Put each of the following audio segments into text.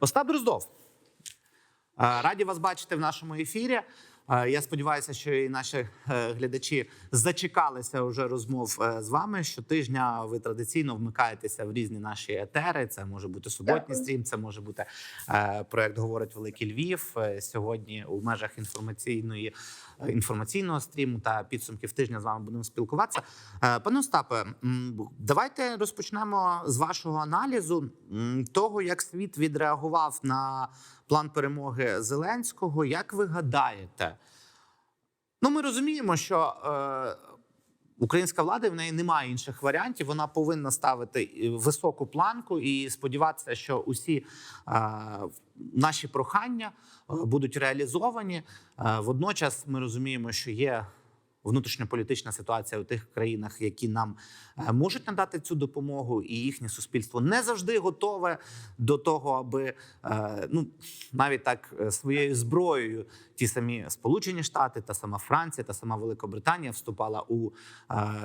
Остап Дроздов. е, Раді вас бачити в нашому ефірі. Е, Я сподіваюся, що і наші е, глядачі зачекалися вже розмов е, з вами. Щотижня ви традиційно вмикаєтеся в різні наші етери. Це може бути суботній стрім, це може бути проект Говорить Великий Львів. Сьогодні у межах інформаційної інформаційного стріму та підсумків тижня з вами будемо спілкуватися. Пане Остапе, давайте розпочнемо з вашого аналізу того, як світ відреагував на план перемоги Зеленського. Як ви гадаєте? Ну, ми розуміємо, що е, українська влада в неї немає інших варіантів. Вона повинна ставити високу планку і сподіватися, що усі е, наші прохання е, будуть реалізовані. Е, водночас ми розуміємо, що є. Внутрішньополітична ситуація у тих країнах, які нам е, можуть надати цю допомогу, і їхнє суспільство не завжди готове до того, аби е, ну навіть так е, своєю зброєю ті самі Сполучені Штати, та сама Франція, та сама Великобританія вступала у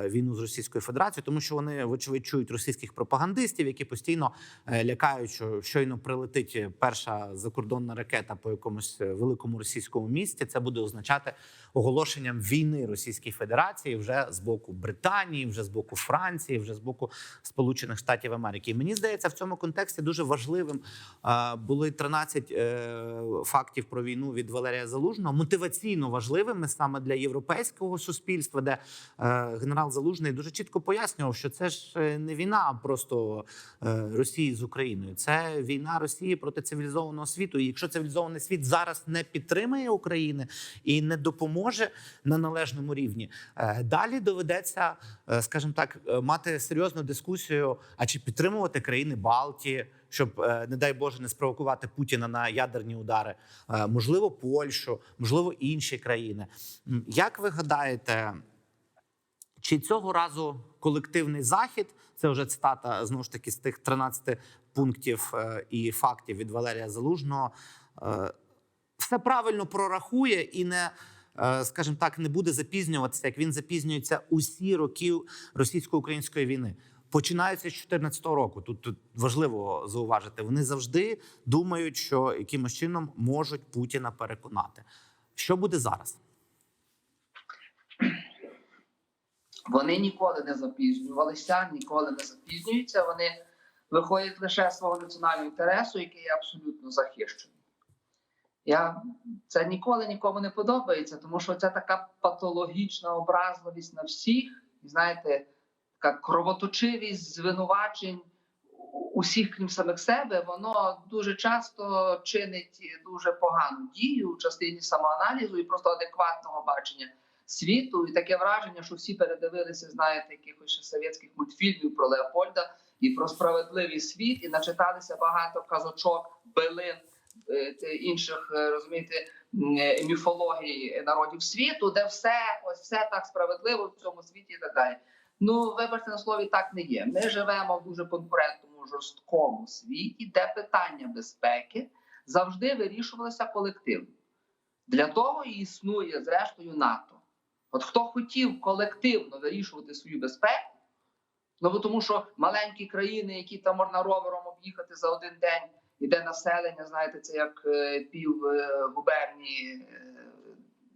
війну з Російською Федерацією, тому що вони вочевидь чують російських пропагандистів, які постійно лякають, що щойно прилетить перша закордонна ракета по якомусь великому російському місті. Це буде означати оголошенням війни Російській Федерації вже з боку Британії, вже з боку Франції, вже з боку Сполучених Штатів Америки. І мені здається, в цьому контексті дуже важливим е, були 13 е, фактів про війну від Валерія Залужного, мотиваційно важливими саме для європейського суспільства, де е, генерал Залужний дуже чітко пояснював, що це ж не війна просто е, Росії з Україною, це війна Росії проти цивілізованого світу. І якщо цивілізований світ зараз не підтримує України і не допоможе на належному рівні, е, далі доведеться, е, скажімо так, е, мати серйозну дискусію: а чи підтримувати країни Балтії, щоб, не дай Боже, не спровокувати Путіна на ядерні удари, можливо, Польщу, можливо, інші країни. Як ви гадаєте? Чи цього разу колективний захід? Це вже цитата знову ж таки з тих 13 пунктів і фактів від Валерія Залужного. Все правильно прорахує і не, скажімо так, не буде запізнюватися, як він запізнюється усі роки російсько-української війни. Починається з 2014 року. Тут, тут важливо зауважити. Вони завжди думають, що якимось чином можуть Путіна переконати. Що буде зараз? Вони ніколи не запізнювалися, ніколи не запізнюються. Вони виходять лише з свого національного інтересу, який є абсолютно захищений. Я це ніколи нікому не подобається, тому що це така патологічна образливість на всіх, і знаєте, така кровоточивість звинувачень усіх, крім самих себе, воно дуже часто чинить дуже погану дію в частині самоаналізу і просто адекватного бачення світу. І таке враження, що всі передивилися, знаєте, якихось совєтських мультфільмів про Леопольда і про справедливий світ, і начиталися багато казочок, билин інших, е, розумієте, е, міфологій народів світу, де все ось все так справедливо в цьому світі і так далі. Ну, вибачте на слові, так не є. Ми живемо в дуже конкурентному жорсткому світі, де питання безпеки завжди вирішувалося колективно. Для того і існує, зрештою, НАТО. От хто хотів колективно вирішувати свою безпеку, ну тому що маленькі країни, які там можна ровером об'їхати за один день, іде населення, знаєте, це як е, пів е, губернії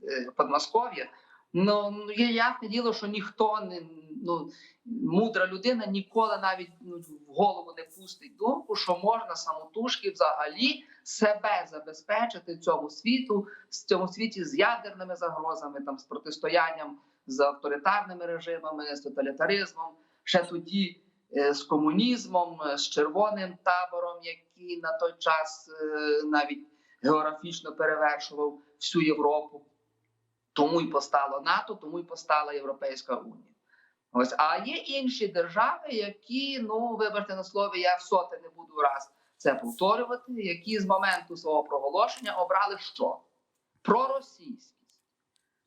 е, Подмосков'я. Ну ну, є ясне діло, що ніхто не ну мудра людина ніколи навіть ну, в голову не пустить думку, що можна самотужки взагалі себе забезпечити цьому світу, в цьому світі з ядерними загрозами, там з протистоянням з авторитарними режимами, з тоталітаризмом, ще тоді з комунізмом, е, з червоним табором, який на той час е, навіть географічно перевершував всю Європу. Тому й постало НАТО, тому й постала Європейська Унія. Ось, а є інші держави, які, ну вибачте на слові, я в соте не буду раз це повторювати, які з моменту свого проголошення обрали що? Проросійськість.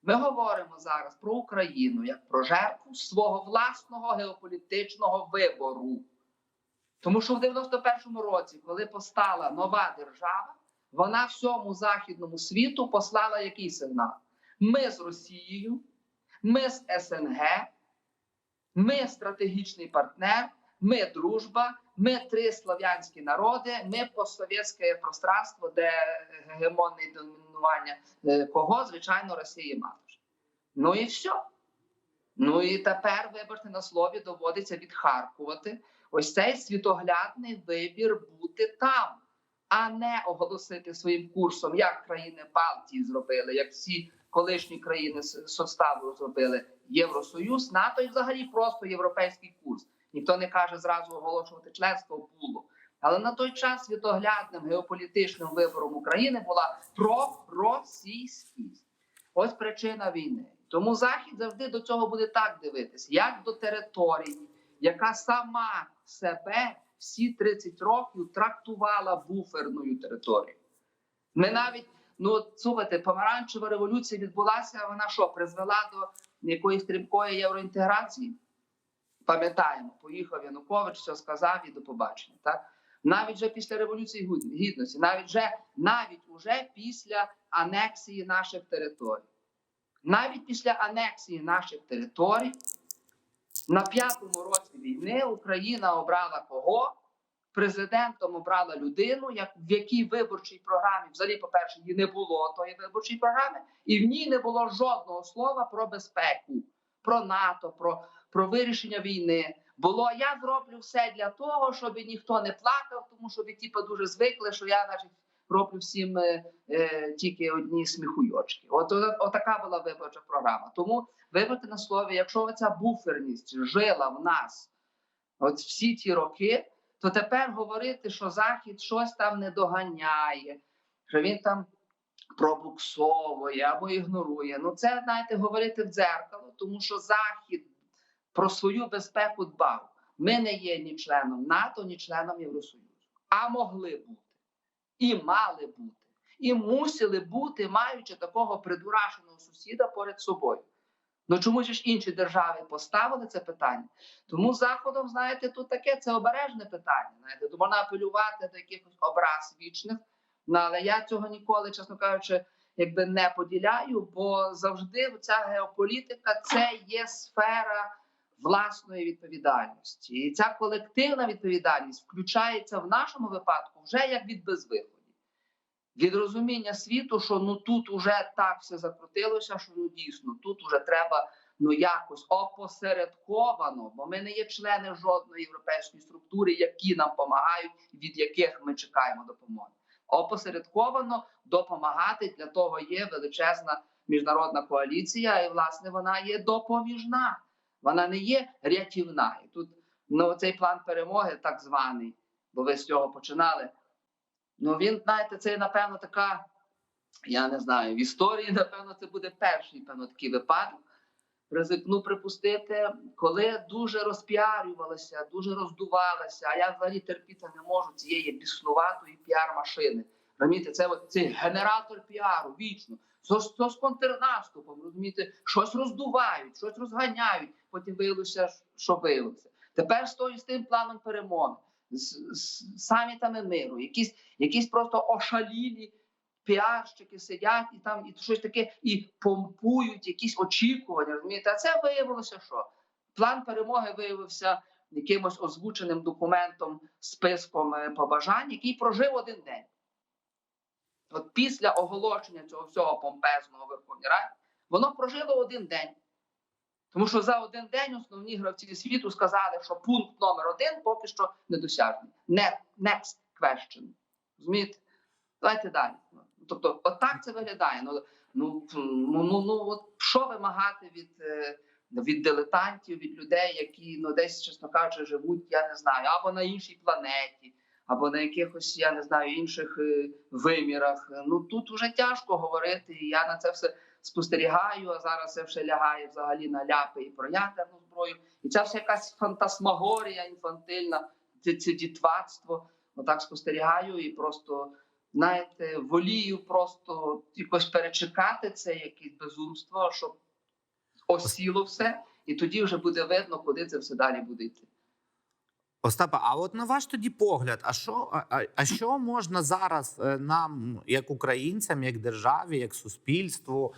Ми говоримо зараз про Україну як про жертву свого власного геополітичного вибору. Тому що в 91-му році, коли постала нова держава, вона всьому західному світу послала який сигнал? Ми з Росією, ми з СНГ, ми стратегічний партнер, ми дружба, ми три слав'янські народи, ми постсовєтське пространство, де гегемонне домінування е, кого, звичайно, Росії матушки. Ну і все. Ну і тепер, вибачте, на слові доводиться відхаркувати ось цей світоглядний вибір бути там, а не оголосити своїм курсом, як країни Балтії зробили, як всі колишні країни составу зробили Євросоюз, НАТО і взагалі просто європейський курс. Ніхто не каже зразу оголошувати членство було. Але на той час світоглядним геополітичним вибором України була проросійськість. Ось причина війни. Тому Захід завжди до цього буде так дивитися, як до території, яка сама себе всі 30 років трактувала буферною територією. Ми навіть, ну слухайте, помаранчева революція відбулася. Вона що призвела до якоїсь стрімкої євроінтеграції? Пам'ятаємо, поїхав Янукович, все сказав і до побачення. Так навіть вже після революції гідності, навіть вже навіть уже після анексії наших територій, навіть після анексії наших територій, на п'ятому році війни Україна обрала кого? Президентом обрала людину, як в якій виборчій програмі, взагалі, по-перше, її не було тої виборчої програми, і в ній не було жодного слова про безпеку, про НАТО, про, про вирішення війни. Було я зроблю все для того, щоб ніхто не плакав, тому що ви типу, дуже звикли, що я значить, роблю всім е, е, тільки одні сміхуйочки. От, от, от така була виборча програма. Тому вибрати на слові, якщо оця буферність жила в нас от всі ті роки, то тепер говорити, що Захід щось там не доганяє, що він там пробуксовує або ігнорує. Ну це знаєте, говорити в дзеркало, тому що Захід про свою безпеку дбав. Ми не є ні членом НАТО, ні членом Євросоюзу, а могли бути і мали бути, і мусили бути, маючи такого придурашеного сусіда поряд собою. Ну чому ж інші держави поставили це питання? Тому заходом, знаєте, тут таке це обережне питання. Знаєте, можна апелювати до якихось образ вічних. Ну, але я цього ніколи, чесно кажучи, якби не поділяю, бо завжди ця геополітика це є сфера власної відповідальності. І ця колективна відповідальність включається в нашому випадку вже як від безвиході. Від розуміння світу, що ну тут уже так все закрутилося, що ну дійсно тут уже треба ну якось опосередковано, бо ми не є члени жодної європейської структури, які нам допомагають, від яких ми чекаємо допомоги. Опосередковано допомагати для того є величезна міжнародна коаліція, і власне вона є допоміжна, вона не є рятівна. І тут ну цей план перемоги, так званий, бо ви з цього починали. Ну він, знаєте, це напевно така. Я не знаю, в історії, напевно, це буде перший певно, такий випадок. Ризикну припустити, коли дуже розпіарювалися, дуже роздувалися. А я взагалі терпіти не можу цієї біснуватої піар-машини. Розумієте, це цей генератор піару вічно. З, з контрнаступом, розумієте, щось роздувають, щось розганяють. Потім виявилося, що виявилося. Тепер з тою з тим планом перемоги, з, з самітами миру, якісь, якісь просто ошалілі піарщики сидять і там і щось таке і помпують якісь очікування. Розумієте, а це виявилося, що план перемоги виявився якимось озвученим документом, списком е, побажань, який прожив один день. От після оголошення цього всього помпезного Верховній Раді, воно прожило один день. Тому що за один день основні гравці світу сказали, що пункт номер один поки що недосяжний. Не, next question. Розумієте? Давайте далі. Тобто, отак це виглядає. Ну, ну, ну, ну, ну от що вимагати від, е, від дилетантів, від людей, які ну, десь, чесно кажучи, живуть, я не знаю, або на іншій планеті, або на якихось, я не знаю, інших е, вимірах. Ну тут вже тяжко говорити. І я на це все спостерігаю, а зараз це все лягає взагалі на ляпи і про ядерну зброю. І ця вся якась фантасмагорія інфантильна, це, це дітвацтво. Отак спостерігаю і просто, знаєте, волію просто якось перечекати це якесь безумство, щоб осіло все, і тоді вже буде видно, куди це все далі буде йти. Остапа, а от на ваш тоді погляд, а що, а, а- що можна зараз е, нам, як українцям, як державі, як суспільству,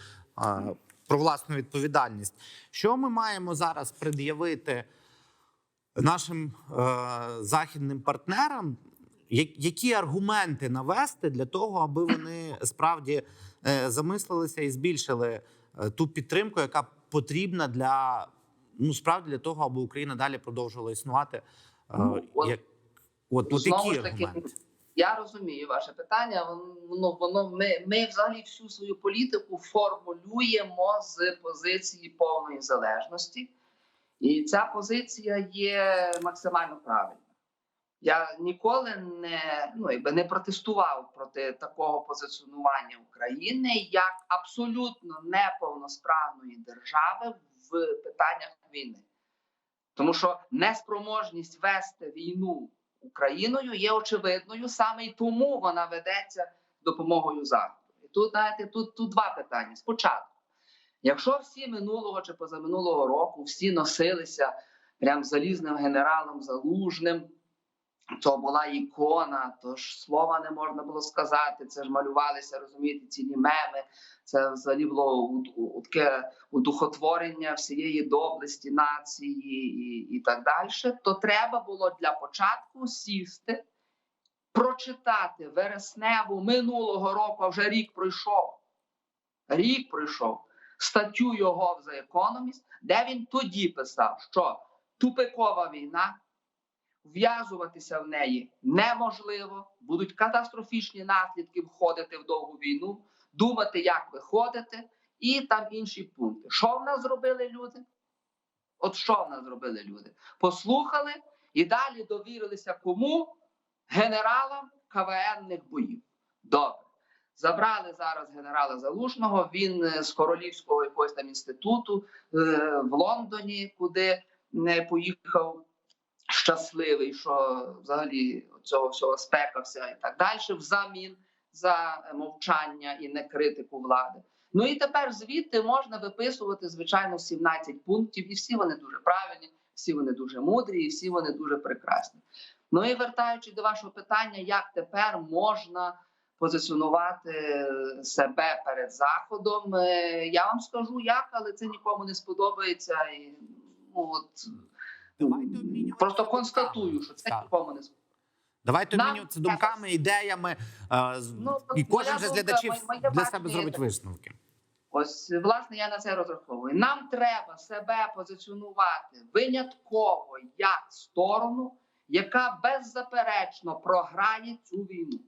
про власну відповідальність? Що ми маємо зараз пред'явити нашим е, західним партнерам, які аргументи навести для того, аби вони справді е, замислилися і збільшили е, ту підтримку, яка потрібна для ну справді для того, аби Україна далі продовжувала існувати. Ну, от- як, от, от Знову які аргументи? Я розумію ваше питання. Воно воно ми, ми взагалі всю свою політику формулюємо з позиції повної залежності, і ця позиція є максимально правильна. Я ніколи не ну якби не протестував проти такого позиціонування України як абсолютно неповносправної держави в питаннях війни, тому що неспроможність вести війну Україною є очевидною, саме й тому вона ведеться допомогою Заходу. І тут, знаєте, тут, тут два питання. Спочатку, якщо всі минулого чи позаминулого року всі носилися прям залізним генералом залужним, то була ікона, то ж слова не можна було сказати. Це ж малювалися, розумієте, цілі меми. Це взагалі було таке удухотворення всієї доблесті нації і, і так далі. То треба було для початку сісти, прочитати вересневу минулого року, а вже рік пройшов. Рік пройшов статтю його The Economist, де він тоді писав, що тупикова війна в'язуватися в неї неможливо, будуть катастрофічні наслідки входити в довгу війну, думати, як виходити, і там інші пункти. Що в нас зробили люди? От що в нас зробили люди? Послухали і далі довірилися кому? Генералам КВНних боїв. Добре. Забрали зараз генерала Залужного. Він е, з королівського якогось там інституту е, в Лондоні, куди не поїхав щасливий, що взагалі цього всього спекався і так далі, взамін за мовчання і не критику влади. Ну і тепер звідти можна виписувати звичайно 17 пунктів, і всі вони дуже правильні, всі вони дуже мудрі, і всі вони дуже прекрасні. Ну і вертаючись до вашого питання, як тепер можна позиціонувати себе перед заходом? Е, Я вам скажу як, але це нікому не сподобається. І, ну, от, Давайте Просто констатую, що це нікому не сподобається. Давайте обмінюватися думками, ідеями, Ну, і кожен же з глядачів для себе зробить висновки. Ось власне я на це розраховую. Нам треба себе позиціонувати винятково як сторону, яка беззаперечно програє цю війну.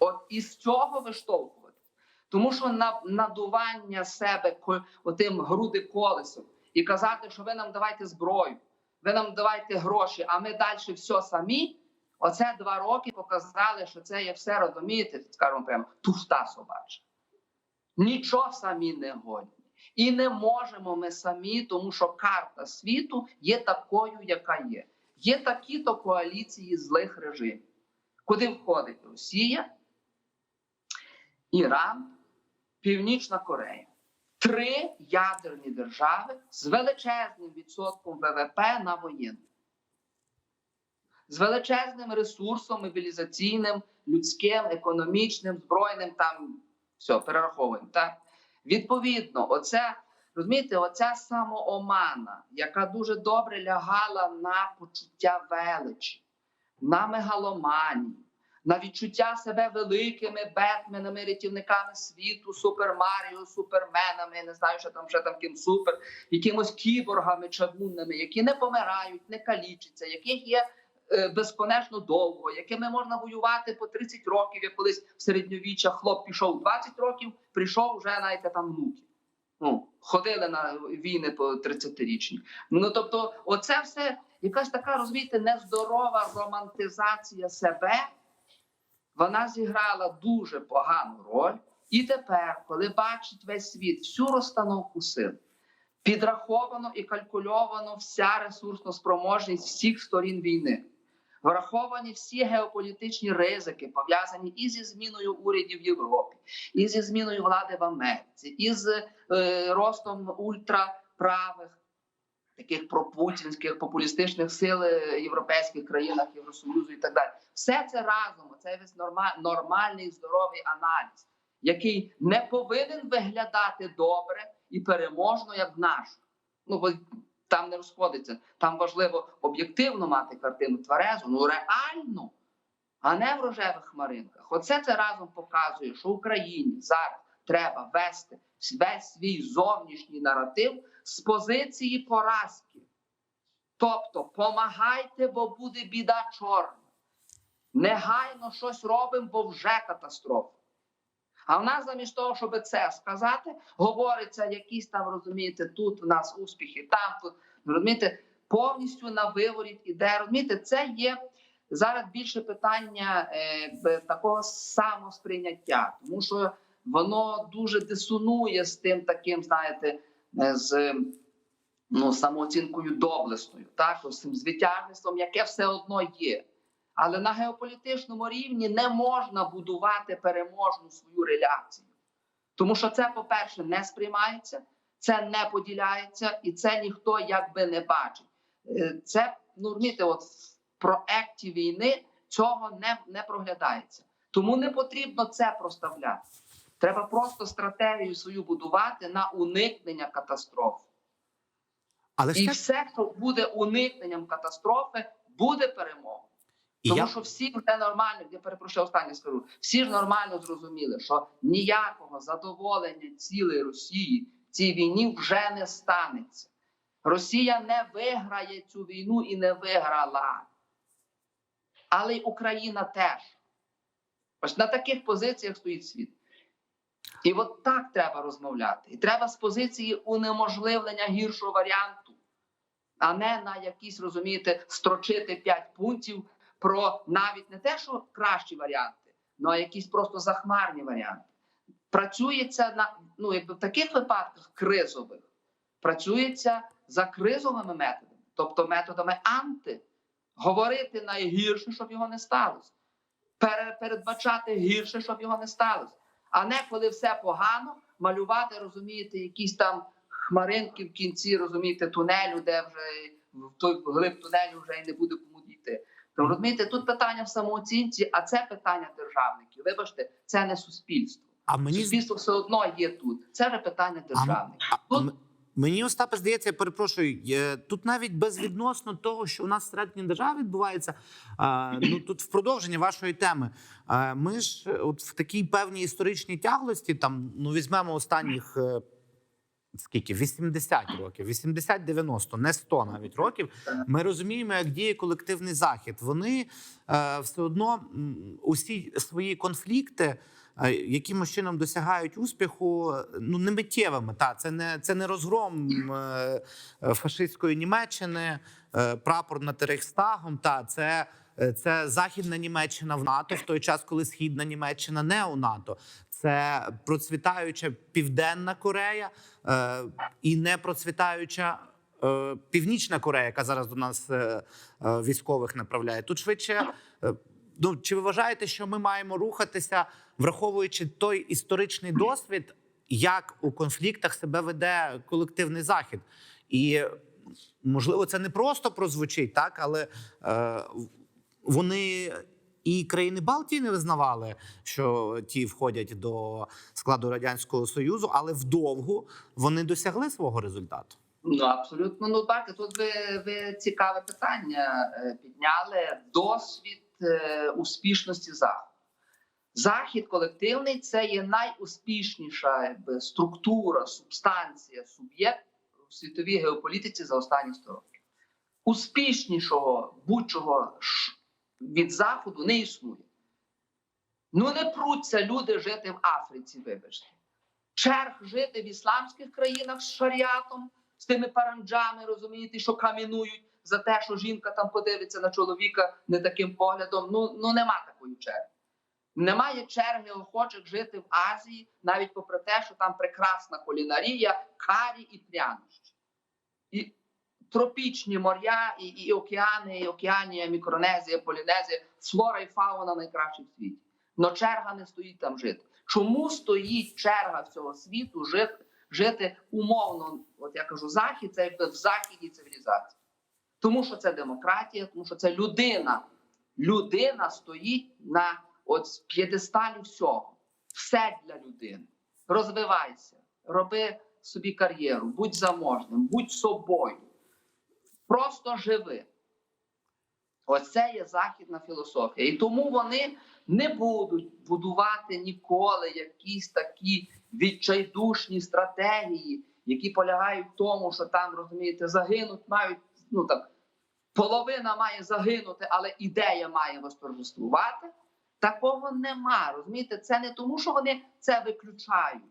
От із цього виштовхувати. Тому що на надування себе отим груди колесом і казати, що ви нам давайте зброю, ви нам давайте гроші, а ми далі все самі. Оце два роки показали, що це є все розумієте, скажімо прямо, туфта собача. Нічого самі не годні. І не можемо ми самі, тому що карта світу є такою, яка є. Є такі-то коаліції злих режимів, куди входить Росія, Іран, Північна Корея. Три ядерні держави з величезним відсотком ВВП на воєнну. З величезним ресурсом мобілізаційним, людським, економічним, збройним, там все, перераховуємо. Так? Відповідно, оце, розумієте, оця самоомана, яка дуже добре лягала на почуття величі, на мегаломанію, на відчуття себе великими бетменами, рятівниками світу, супермаріо, суперменами, не знаю, що там вже там ким супер, якимось кіборгами чавунними, які не помирають, не калічаться, яких є е, безконечно довго, якими можна воювати по 30 років, як колись в середньовіччя хлоп пішов 20 років, прийшов вже знаєте, там внуки. Ну, ходили на війни по 30-річні. Ну тобто, оце все якась така, розумієте, нездорова романтизація себе. Вона зіграла дуже погану роль. І тепер, коли бачить весь світ всю розстановку сил, підраховано і калькульовано вся ресурсна спроможність всіх сторін війни. Враховані всі геополітичні ризики, пов'язані і зі зміною урядів в Європі, і зі зміною влади в Америці, і з е, ростом ультраправих, таких пропутінських популістичних сил е, європейських країнах Євросоюзу і так далі. Все це разом, це весь норма- нормальний здоровий аналіз, який не повинен виглядати добре і переможно, як наш. Ну, бо там не розходиться. Там важливо об'єктивно мати картину тверезу, ну реальну, а не в рожевих хмаринках. Оце це разом показує, що Україні зараз треба вести весь свій зовнішній наратив з позиції поразки. Тобто, помагайте, бо буде біда чорна. Негайно щось робимо, бо вже катастрофа. А в нас замість того, щоб це сказати, говориться якісь там, розумієте, тут в нас успіхи, там тут розумієте, повністю на виворіт іде. Розумієте, це є зараз більше питання е, такого самосприйняття, тому що воно дуже дисонує з тим таким, знаєте, з ну, самооцінкою доблесною, так, з цим звитяжництвом, яке все одно є. Але на геополітичному рівні не можна будувати переможну свою реляцію. Тому що це, по-перше, не сприймається, це не поділяється, і це ніхто якби не бачить. Е, Це ну розумієте, от в проекті війни цього не, не проглядається. Тому не потрібно це проставляти. Треба просто стратегію свою будувати на уникнення катастроф. Але І так, все, що буде уникненням катастрофи, буде перемога. і Тому я, що всі вже нормально, я перепрошую останнє скажу. Всі ж нормально зрозуміли, що ніякого задоволення цілої Росії в цій війні вже не станеться. Росія не виграє цю війну і не виграла. Але й Україна теж. Ось на таких позиціях стоїть світ. І от так треба розмовляти. І треба з позиції унеможливлення гіршого варіанту, а не на якісь, розумієте, строчити 5 пунктів про навіть не те, що кращі варіанти, ну а якісь просто захмарні варіанти. Працюється на ну, якби в таких випадках кризових, працюється за кризовими методами, тобто методами анти, говорити найгірше, щоб його не сталося, передбачати гірше, щоб його не сталося. А не коли все погано, малювати, розумієте, якісь там хмаринки в кінці, розумієте, тунелю, де вже в той глиб тунелю вже й не буде кому дійти. Тому розумієте, тут питання в самооцінці, а це питання державників. Вибачте, це не суспільство. а мені Суспільство все одно є тут. Це вже питання державників. А, Тут- Мені Остапе здається, я перепрошую. Тут навіть безвідносно того, що у нас всередині держави відбувається. Ну тут в продовження вашої теми. Ми ж е, от в такій певній історичній тяглості, там ну візьмемо останніх. е, Скільки 80 років, 80-90, не 100 навіть років. Ми розуміємо, як діє колективний захід. Вони е, все одно усі свої конфлікти якимось чином досягають успіху, ну не миттєвими. Та це не це не розгром е, фашистської Німеччини, е, прапор над Рейхстагом. Та це. е, Це західна Німеччина в НАТО в той час, коли східна Німеччина не у НАТО. Це процвітаюча Південна Корея е, і не процвітаюча е, Північна Корея, яка зараз до нас е, військових направляє. Тут швидше. е, Ну, чи ви вважаєте, що ми маємо рухатися, враховуючи той історичний досвід, як у конфліктах себе веде колективний захід? І можливо, це не просто прозвучить, так але е, вони і країни Балтії не визнавали, що ті входять до складу радянського союзу, але вдовгу вони досягли свого результату. Ну абсолютно ну так. Тут ви, ви цікаве питання е, підняли досвід е, успішності заходу. Захід колективний це є найуспішніша якби, структура, субстанція, суб'єкт у світовій геополітиці за останні 100 років. Успішнішого будь-чого від заходу не існує. Ну не пруться люди жити в Африці, вибачте. Черг жити в ісламських країнах з шаріатом, з тими паранджами, розумієте, що камінують за те, що жінка там подивиться на чоловіка не таким поглядом. Ну, ну нема такої черги. Немає черги охочих жити в Азії, навіть попри те, що там прекрасна кулінарія, карі і прянощі. І тропічні моря, і, і океани, і Океанія, Мікронезія, Полінезія, флора і фауна найкращі в світі. Но черга не стоїть там жити. Чому стоїть черга всього світу жити, жити умовно? От я кажу, захід це якби в західній цивілізації. Тому що це демократія, тому що це людина. Людина стоїть на от п'єдесталі всього. Все для людини. Розвивайся, роби собі кар'єру, будь заможним, будь собою. Просто живи. Ось це є західна філософія. І тому вони не будуть будувати ніколи якісь такі відчайдушні стратегії, які полягають в тому, що там, розумієте, загинуть, мають, ну там, половина має загинути, але ідея має восторжествувати. Такого нема. Розумієте, це не тому, що вони це виключають,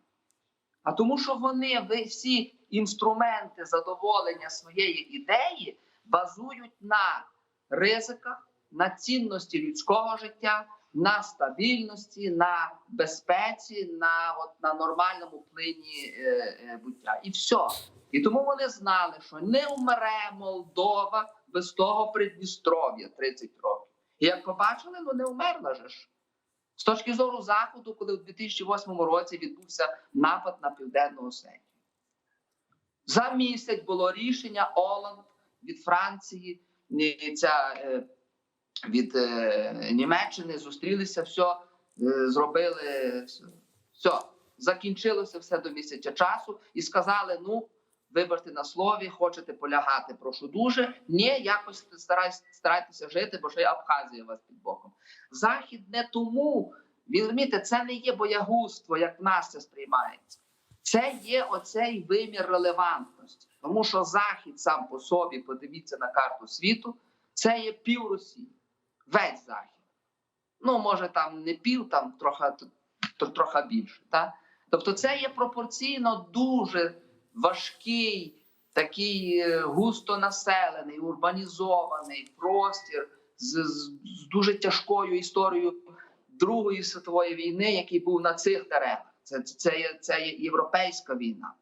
а тому, що вони всі інструменти задоволення своєї ідеї базують на ризиках, на цінності людського життя, на стабільності, на безпеці, на от на нормальному плині е, е, буття. І все. І тому вони знали, що не вмре Молдова без того Придністров'я 30 років. Як побачили, ну не вмерла ж. З точки зору Заходу, коли у 2008 році відбувся напад на Південну Осетію. За місяць було рішення Оланд від Франції, ця е, від е, Німеччини зустрілися, все зробили, все, закінчилося все до місяця часу і сказали: ну, вибачте на слові, хочете полягати, прошу дуже. Ні, якось старайтеся, старайтеся жити, бо ще й Абхазія вас під боком. Захід не тому, ви розумієте, це не є боягузтво, як в нас це сприймається. Це є оцей вимір релевантності, тому що Захід сам по собі, подивіться на карту світу, це є пів Росії, весь Захід. Ну, може, там не пів, там трохи, трохи більше. Та? Тобто, це є пропорційно дуже важкий, такий е, густонаселений, урбанізований простір з, з, з дуже тяжкою історією Другої світової війни, який був на цих теренах. Це, це, є, це є європейська війна.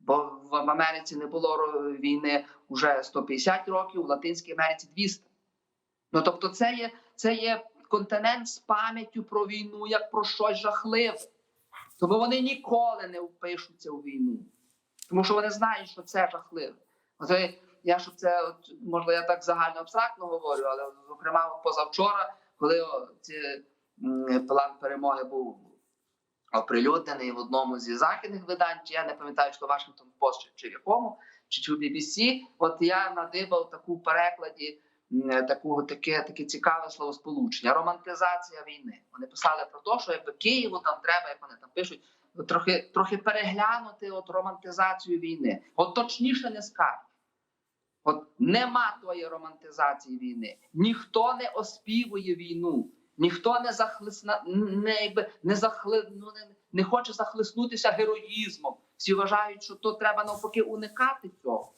Бо в Америці не було війни вже 150 років, в Латинській Америці 200. Ну тобто, це є, це є континент з пам'яттю про війну як про щось жахливе. Тому вони ніколи не впишуться у війну. Тому що вони знають, що це жахливе. От я щоб це, от, можливо, я так загально абстрактно говорю, але зокрема позавчора, коли ці, план перемоги був оприлюднений в одному зі західних видань, чи я не пам'ятаю, що Вашингтон Пост чи, в якому, чи, чи в BBC, от я надибав таку перекладі таку, таке, таке цікаве словосполучення романтизація війни. Вони писали про те, що якби Києву там треба, як вони там пишуть, трохи, трохи переглянути от романтизацію війни. От точніше не скажеш. От нема тої романтизації війни. Ніхто не оспівує війну, ніхто не захлисна, не, якби, не, захли, ну, не, не хоче захлиснутися героїзмом. Всі вважають, що то треба навпаки уникати цього.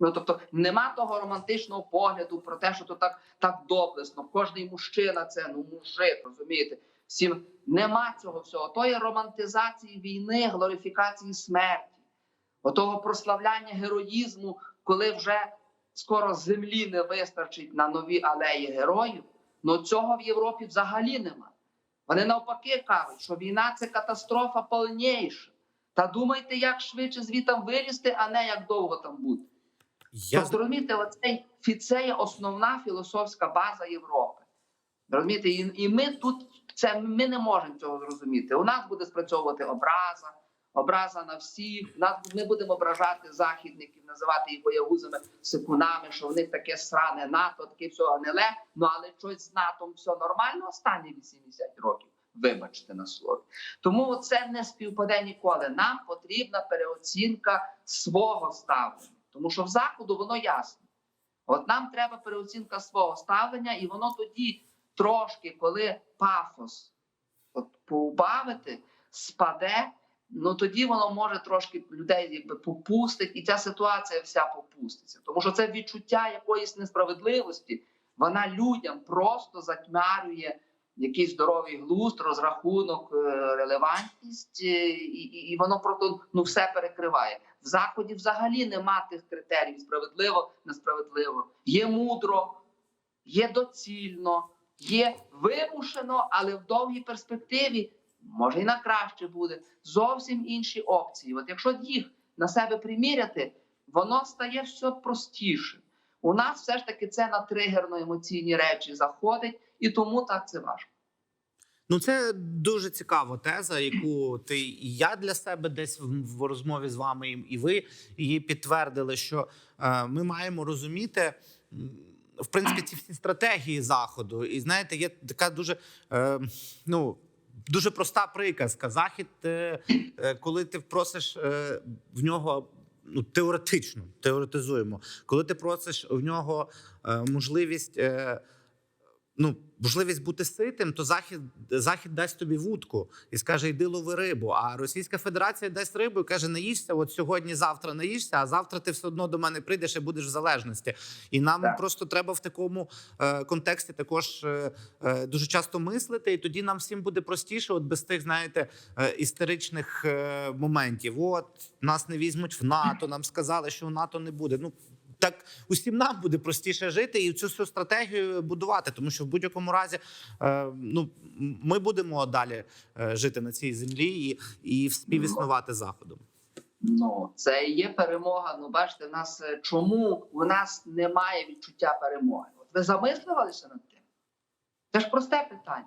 Ну тобто нема того романтичного погляду про те, що то так, так доблесно. Кожний мужчина це ну мужик, розумієте? Всім нема цього всього. Тої романтизації війни, глорифікації смерті, отого прославляння героїзму, коли вже скоро землі не вистачить на нові алеї героїв. Ну цього в Європі взагалі нема. Вони навпаки кажуть, що війна це катастрофа повніша. Та думайте, як швидше звітам вилізти, а не як довго там бути. Я Тобто, розумієте, оцей це є основна філософська база Європи. Розумієте, і, і ми тут це ми не можемо цього зрозуміти. У нас буде спрацьовувати образа, образа на всіх. Нас ми будемо ображати західників, називати їх боягузами, сикунами, що в них таке сране НАТО, таке все гниле. Ну але щось з НАТО все нормально останні 80 років. Вибачте на слові. Тому це не співпаде ніколи. Нам потрібна переоцінка свого ставлення, тому що в заходу воно ясно. От нам треба переоцінка свого ставлення, і воно тоді трошки, коли пафос от, поубавити, спаде, ну тоді воно може трошки людей якби попустить, і ця ситуація вся попуститься. Тому що це відчуття якоїсь несправедливості, вона людям просто затьмарює якийсь здоровий глузд, розрахунок, е, релевантність, е, і, і, і воно просто ну все перекриває. В заході взагалі нема тих критеріїв справедливо, несправедливо. Є мудро, є доцільно, є вимушено, але в довгій перспективі може і на краще буде зовсім інші опції. От якщо їх на себе приміряти, воно стає все простіше. У нас все ж таки це на тригерно емоційні речі заходить, і тому так це важко. Ну, це дуже цікава теза, яку ти і я для себе десь в, розмові з вами, і- і ви її підтвердили, що е, ми маємо розуміти. В принципі, ці всі стратегії заходу, і знаєте, є така дуже е, ну дуже проста приказка. Захід, е, е, коли ти просиш е, в нього ну теоретично, теоретизуємо, коли ти просиш в нього можливість. Ну, можливість бути ситим, то захід, захід дасть тобі вудку і скаже: йди лови рибу. А Російська Федерація дасть рибу і каже: наїшся, от сьогодні, завтра наїшся, а завтра ти все одно до мене прийдеш і будеш в залежності. І нам Так. просто треба в такому е, контексті також е, е, дуже часто мислити, і тоді нам всім буде простіше, от без тих, знаєте, е, істеричних е, моментів. От нас не візьмуть в НАТО. Нам сказали, що в НАТО не буде. Ну так усім нам буде простіше жити і цю всю стратегію будувати, тому що в будь-якому разі е, ну ми будемо далі е, жити на цій землі і, і співіснувати заходом. Ну, це є перемога. Ну, бачите, в нас е, чому у нас немає відчуття перемоги? От ви замислювалися над тим? Це ж просте питання.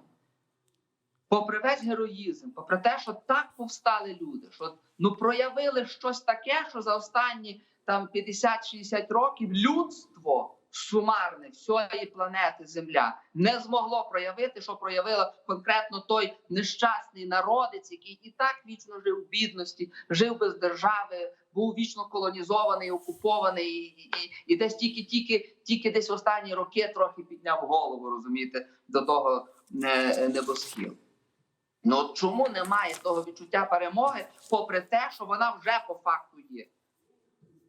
Попри весь героїзм, попри те, що так повстали люди, що ну проявили щось таке, що за останні там 50-60 років людство сумарне всієї планети Земля не змогло проявити, що проявило конкретно той нещасний народець, який і так вічно жив в бідності, жив без держави, був вічно колонізований, окупований, і, і, і десь тільки, тільки, тільки десь в останні роки трохи підняв голову, розумієте, до того не, небосхилу. Ну чому немає того відчуття перемоги, попри те, що вона вже по факту є?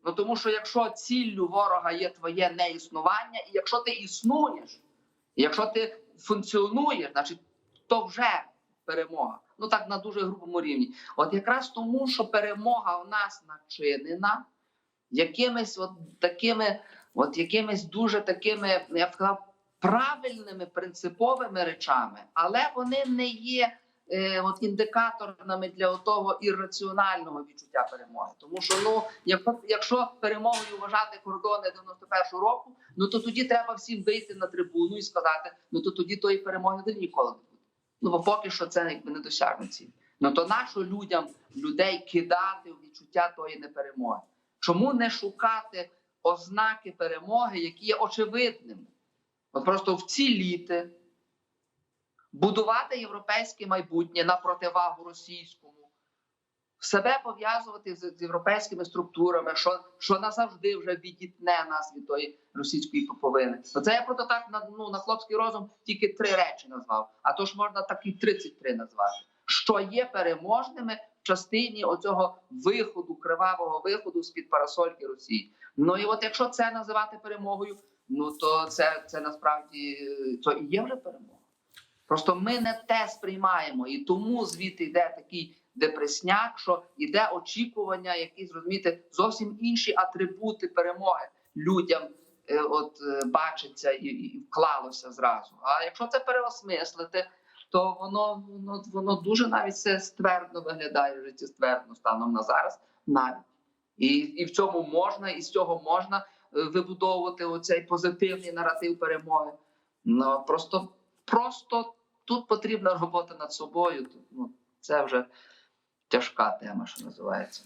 Ну тому що якщо ціллю ворога є твоє неіснування, і якщо ти існуєш, і якщо ти функціонуєш, значить то вже перемога. Ну так на дуже грубому рівні. От якраз тому, що перемога у нас начинена якимись от такими, от якимись дуже такими, я б сказав, правильними принциповими речами, але вони не є от індикаторами для того ірраціонального відчуття перемоги. Тому що ну, якщо, якщо перемогою вважати кордони 91-го року, ну то тоді треба всім вийти на трибуну і сказати: ну то тоді тої перемоги не ніколи не буде. Ну бо поки що це якби не досягне ціль. Ну то нащо людям людей кидати в відчуття тої неперемоги? Чому не шукати ознаки перемоги, які є очевидними? От просто вціліти, будувати європейське майбутнє на противагу російському, себе пов'язувати з, європейськими структурами, що, що назавжди вже відітне нас від тої російської поповини. Це я просто так на ну на хлопський розум тільки три речі назвав. А то ж можна так і 33 назвати, що є переможними в частині оцього виходу, кривавого виходу з під парасольки Росії. Ну і от якщо це називати перемогою, ну то це, це насправді то і є вже перемога. Просто ми не те сприймаємо, і тому звідти йде такий депресняк, що йде очікування, якісь розумієте, зовсім інші атрибути перемоги людям е, от е, бачиться і, і вклалося зразу. А якщо це переосмислити, то воно воно воно дуже навіть все ствердно виглядає життєствердно станом на зараз, навіть і, і в цьому можна, і з цього можна е, вибудовувати оцей позитивний наратив перемоги. Ну просто просто тут потрібна робота над собою. Тут, ну, це вже тяжка тема, що називається.